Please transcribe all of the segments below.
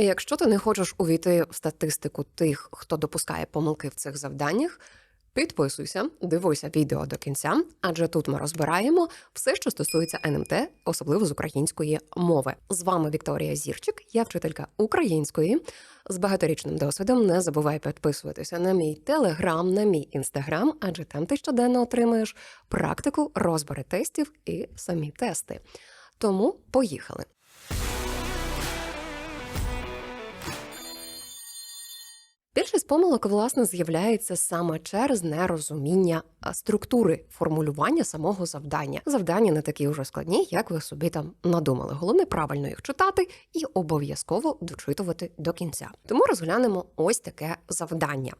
Якщо ти не хочеш увійти в статистику тих, хто допускає помилки в цих завданнях, підписуйся, дивися відео до кінця, адже тут ми розбираємо все, що стосується НМТ, особливо з української мови. З вами Вікторія Зірчик, я вчителька української з багаторічним досвідом. Не забувай підписуватися на мій телеграм, на мій інстаграм, адже там ти щоденно отримаєш практику, розбори тестів і самі тести. Тому поїхали. Більшість помилок, власне, з'являється саме через нерозуміння структури формулювання самого завдання. Завдання не такі вже складні, як ви собі там надумали. Головне правильно їх читати і обов'язково дочитувати до кінця. Тому розглянемо ось таке завдання.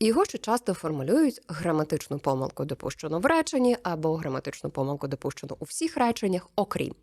Його ще часто формулюють граматичну помилку допущену в реченні або граматичну помилку допущену у всіх реченнях, окрім.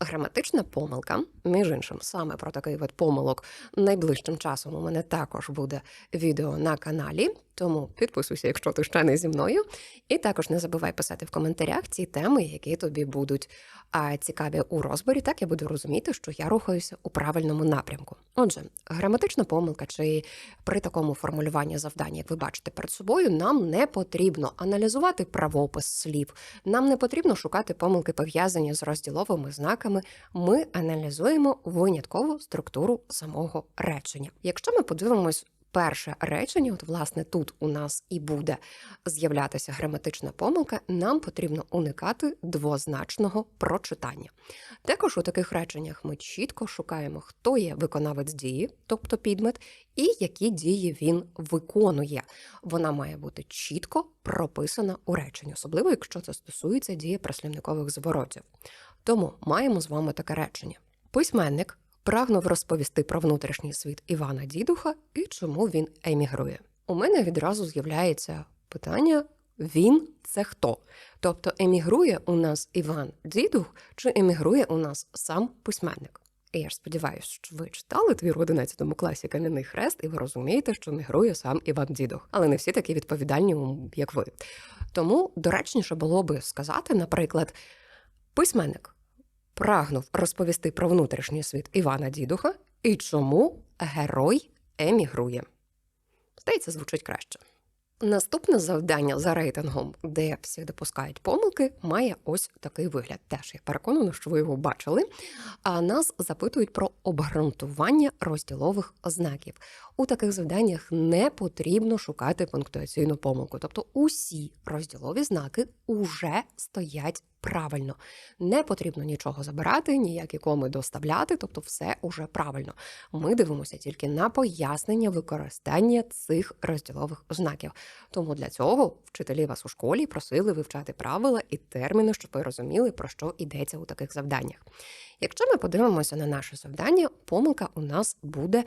Граматична помилка, між іншим, саме про такий вид помилок найближчим часом у мене також буде відео на каналі, тому підписуйся, якщо ти ще не зі мною. І також не забувай писати в коментарях ці теми, які тобі будуть а, цікаві у розборі. Так я буду розуміти, що я рухаюся у правильному напрямку. Отже, граматична помилка, чи при такому формулюванні завдання, як ви бачите перед собою, нам не потрібно аналізувати правопис слів, нам не потрібно шукати помилки пов'язані з розділовими знаками. Ми аналізуємо виняткову структуру самого речення. Якщо ми подивимось. Перше речення, от власне тут у нас і буде з'являтися граматична помилка, нам потрібно уникати двозначного прочитання. Також у таких реченнях ми чітко шукаємо, хто є виконавець дії, тобто підмет, і які дії він виконує. Вона має бути чітко прописана у реченні, особливо якщо це стосується дієприслівникових зворотів. Тому маємо з вами таке речення: письменник прагнув розповісти про внутрішній світ Івана Дідуха і чому він емігрує. У мене відразу з'являється питання: він це хто? Тобто емігрує у нас Іван Дідух, чи емігрує у нас сам письменник? І я ж сподіваюся, що ви читали твір в 11 класі Кам'яний хрест, і ви розумієте, що емігрує сам Іван Дідух. Але не всі такі відповідальні, як ви. Тому доречніше було би сказати, наприклад, письменник прагнув розповісти про внутрішній світ Івана Дідуха і чому герой емігрує. Здається, звучить краще. Наступне завдання за рейтингом, де всі допускають помилки, має ось такий вигляд. Теж я переконана, що ви його бачили. А нас запитують про обґрунтування розділових знаків. У таких завданнях не потрібно шукати пунктуаційну помилку. Тобто усі розділові знаки уже стоять правильно. Не потрібно нічого забирати, ніякі коми доставляти, тобто все уже правильно. Ми дивимося тільки на пояснення використання цих розділових знаків. Тому для цього вчителі вас у школі просили вивчати правила і терміни, щоб ви розуміли, про що йдеться у таких завданнях. Якщо ми подивимося на наше завдання, помилка у нас буде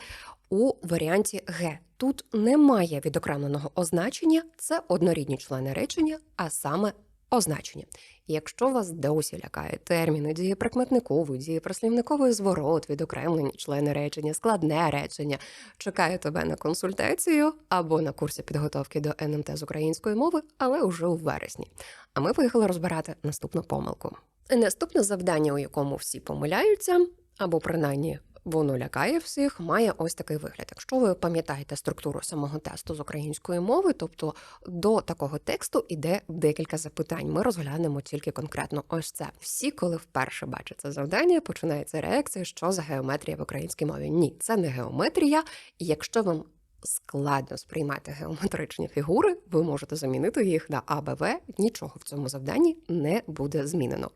у варіанті Г. Тут немає відокремленого означення, це однорідні члени речення, а саме означення. Якщо вас досі лякає терміни дієприкметниковий, дієприслівниковий зворот, відокремлені члени речення, складне речення, чекаю тебе на консультацію або на курсі підготовки до НМТ з української мови, але уже у вересні. А ми поїхали розбирати наступну помилку. Наступне завдання, у якому всі помиляються, або принаймні воно лякає всіх, має ось такий вигляд. Якщо ви пам'ятаєте структуру самого тесту з української мови, тобто до такого тексту йде декілька запитань. Ми розглянемо тільки конкретно ось це. Всі, коли вперше бачать це завдання, починається реакція, що за геометрія в українській мові. Ні, це не геометрія, і якщо вам складно сприймати геометричні фігури, ви можете замінити їх на АБВ. Нічого в цьому завданні не буде змінено.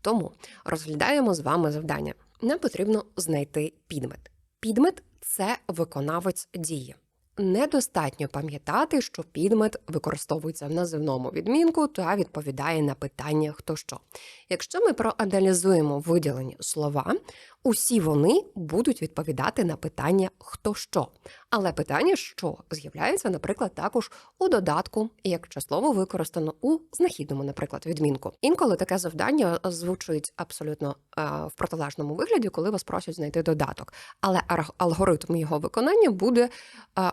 Тому розглядаємо з вами завдання. Нам потрібно знайти підмет. Підмет це виконавець дії. Недостатньо пам'ятати, що підмет використовується в називному відмінку та відповідає на питання хто що. Якщо ми проаналізуємо виділені слова, усі вони будуть відповідати на питання хто що. Але питання, що з'являється, наприклад, також у додатку, як числово використано у знахідному, наприклад, відмінку. Інколи таке завдання звучить абсолютно е, в протилежному вигляді, коли вас просять знайти додаток. Але алгоритм його виконання буде е,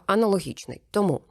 аналогічний. Тому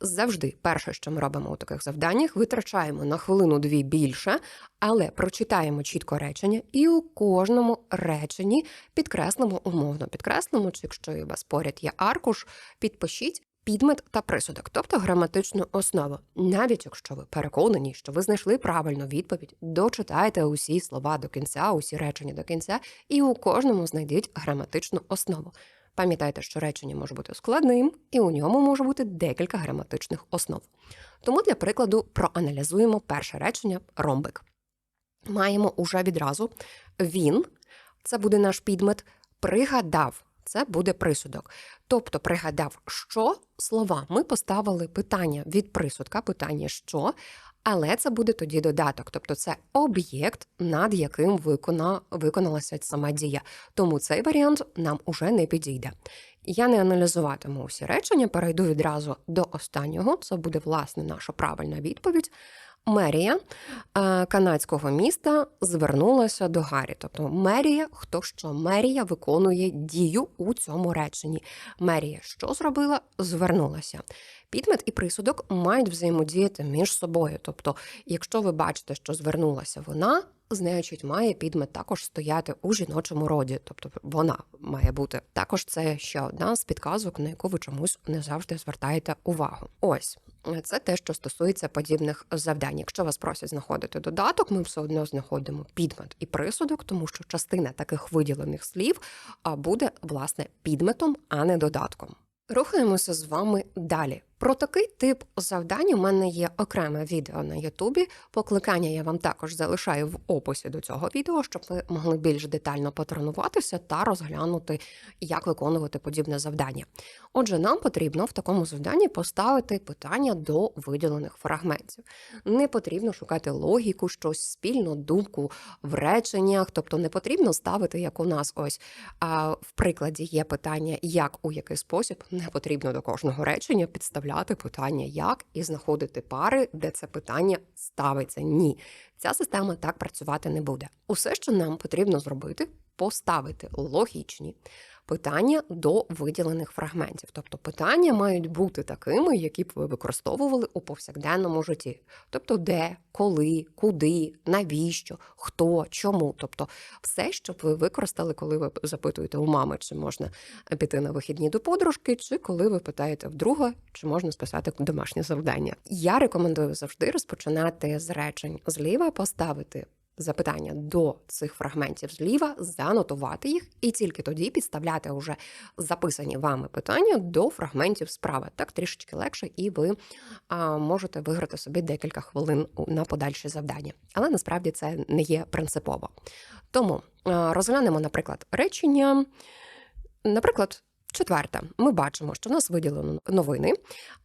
завжди перше, що ми робимо у таких завданнях, витрачаємо на хвилину-дві більше, але прочитаємо чітко речення, і у кожному реченні підкреслимо умовно підкреслимо, чи якщо у вас поряд є аркуш, підпишіть. Підмет та присудок, тобто граматичну основу. Навіть якщо ви переконані, що ви знайшли правильну відповідь, дочитайте усі слова до кінця, усі речення до кінця, і у кожному знайдіть граматичну основу. Пам'ятайте, що речення може бути складним, і у ньому може бути декілька граматичних основ. Тому для прикладу проаналізуємо перше речення ромбик. Маємо уже відразу він, це буде наш підмет, пригадав. Це буде присудок. Тобто пригадав, що слова. Ми поставили питання від присудка, питання що, але це буде тоді додаток. Тобто це об'єкт, над яким викона, виконалася сама дія. Тому цей варіант нам уже не підійде. Я не аналізуватиму усі речення, перейду відразу до останнього. Це буде власне наша правильна відповідь. Мерія е, канадського міста звернулася до Гаррі. Тобто мерія, хто що мерія виконує дію у цьому реченні. Мерія що зробила? Звернулася. Підмет і присудок мають взаємодіяти між собою. Тобто, якщо ви бачите, що звернулася вона, значить, має підмет також стояти у жіночому роді, тобто вона має бути. Також це ще одна з підказок, на яку ви чомусь не завжди звертаєте увагу. Ось. Це те, що стосується подібних завдань. Якщо вас просять знаходити додаток, ми все одно знаходимо підмет і присудок, тому що частина таких виділених слів буде власне підметом, а не додатком. Рухаємося з вами далі. Про такий тип завдань у мене є окреме відео на Ютубі. Покликання я вам також залишаю в описі до цього відео, щоб ви могли більш детально потренуватися та розглянути, як виконувати подібне завдання. Отже, нам потрібно в такому завданні поставити питання до виділених фрагментів. Не потрібно шукати логіку, щось спільну думку в реченнях, тобто не потрібно ставити, як у нас ось а, в прикладі є питання, як у який спосіб, не потрібно до кожного речення підставляти питання як і знаходити пари, де це питання ставиться. Ні, ця система так працювати не буде. Усе, що нам потрібно зробити, поставити логічні питання до виділених фрагментів. Тобто питання мають бути такими, які б ви використовували у повсякденному житті. Тобто, де, коли, куди, навіщо, хто, чому. Тобто, все, що ви використали, коли ви запитуєте у мами, чи можна піти на вихідні до подружки, чи коли ви питаєте вдруга, чи можна списати домашнє завдання. Я рекомендую завжди розпочинати з речень зліва, поставити запитання до цих фрагментів зліва, занотувати їх, і тільки тоді підставляти вже записані вами питання до фрагментів справа. Так трішечки легше, і ви а, можете виграти собі декілька хвилин на подальші завдання. Але насправді це не є принципово. Тому а, розглянемо, наприклад, речення. Наприклад, четверте, ми бачимо, що в нас виділено новини,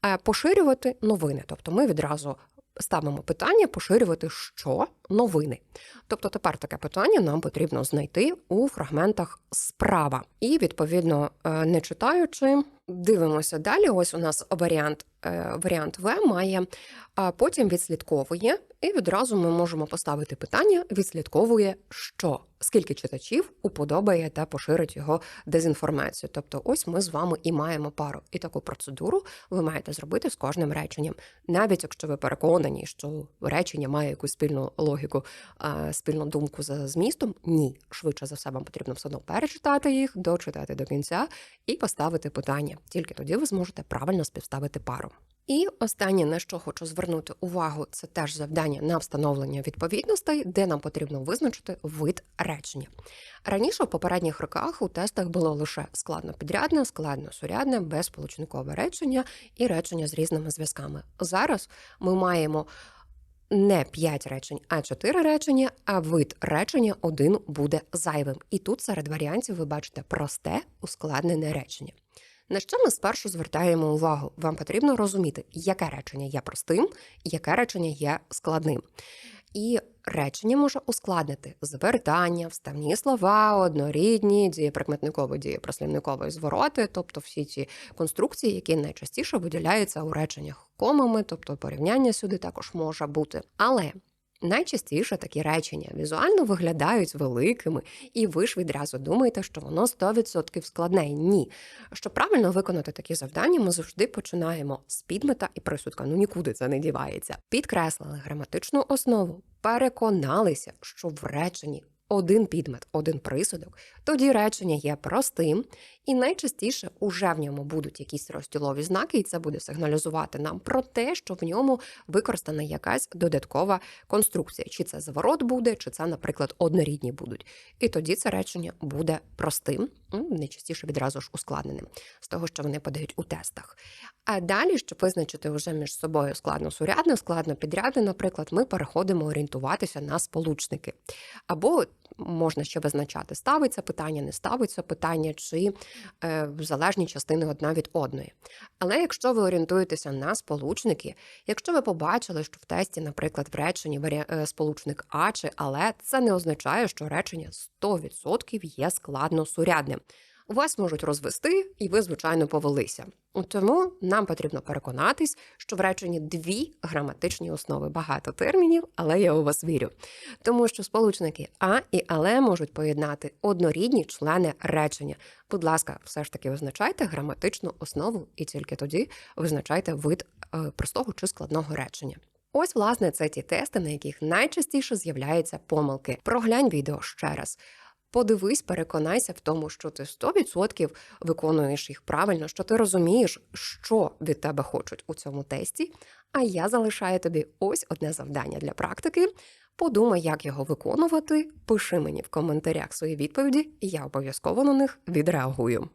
Е, поширювати новини. Тобто ми відразу ставимо питання поширювати що новини. Тобто тепер таке питання нам потрібно знайти у фрагментах справа. І відповідно, е, не читаючи, дивимося далі. Ось у нас варіант. Е, Варіант В має, а потім відслідковує, і відразу ми можемо поставити питання: відслідковує що, скільки читачів уподобає та поширить його дезінформацію. Тобто, ось ми з вами і маємо пару. І таку процедуру ви маєте зробити з кожним реченням. Навіть якщо ви переконані, що речення має якусь спільну логіку, спільну думку за змістом, ні, швидше за все, вам потрібно все одно перечитати їх, дочитати до кінця і поставити питання. Тільки тоді ви зможете правильно співставити пару. І останнє, на що хочу звернути увагу, це теж завдання на встановлення відповідностей, де нам потрібно визначити вид речення. Раніше в попередніх роках у тестах було лише складно-підрядне, складно-сурядне, безполучникове речення і речення з різними зв'язками. Зараз ми маємо не 5 речень, а 4 речення, а вид речення один буде зайвим. І тут серед варіантів ви бачите просте, ускладнене речення. На що ми спершу звертаємо увагу? Вам потрібно розуміти, яке речення є простим, яке речення є складним. І речення може ускладнити звертання, вставні слова, однорідні, дієприкметниково, дієприслівникові звороти, тобто всі ці конструкції, які найчастіше виділяються у реченнях комами, тобто порівняння сюди також може бути. Але Найчастіше такі речення візуально виглядають великими, і ви ж відразу думаєте, що воно 100% складне. Ні. Щоб правильно виконати такі завдання, ми завжди починаємо з підмета і присудка. Ну нікуди це не дівається. Підкреслили граматичну основу, переконалися, що в реченні один підмет, один присудок, тоді речення є простим, і найчастіше уже в ньому будуть якісь розділові знаки, і це буде сигналізувати нам про те, що в ньому використана якась додаткова конструкція. Чи це зворот буде, чи це, наприклад, однорідні будуть. І тоді це речення буде простим, найчастіше відразу ж ускладненим, з того, що вони подають у тестах. А далі, щоб визначити вже між собою складно сурядне, складно підрядне, наприклад, ми переходимо орієнтуватися на сполучники. Або можна ще визначати, ставиться питання, не ставиться питання, чи е, залежні частини одна від одної. Але якщо ви орієнтуєтеся на сполучники, якщо ви побачили, що в тесті, наприклад, в реченні е, сполучник а чи але, це не означає, що речення 100% є складно сурядним. Вас можуть розвести, і ви, звичайно, повелися. Тому нам потрібно переконатись, що в реченні дві граматичні основи багато термінів, але я у вас вірю. Тому що сполучники а і але можуть поєднати однорідні члени речення. Будь ласка, все ж таки визначайте граматичну основу, і тільки тоді визначайте вид е, простого чи складного речення. Ось, власне, це ті тести, на яких найчастіше з'являються помилки. Проглянь відео ще раз. Подивись, переконайся в тому, що ти 100% виконуєш їх правильно, що ти розумієш, що від тебе хочуть у цьому тесті. А я залишаю тобі ось одне завдання для практики. Подумай, як його виконувати. Пиши мені в коментарях свої відповіді, і я обов'язково на них відреагую.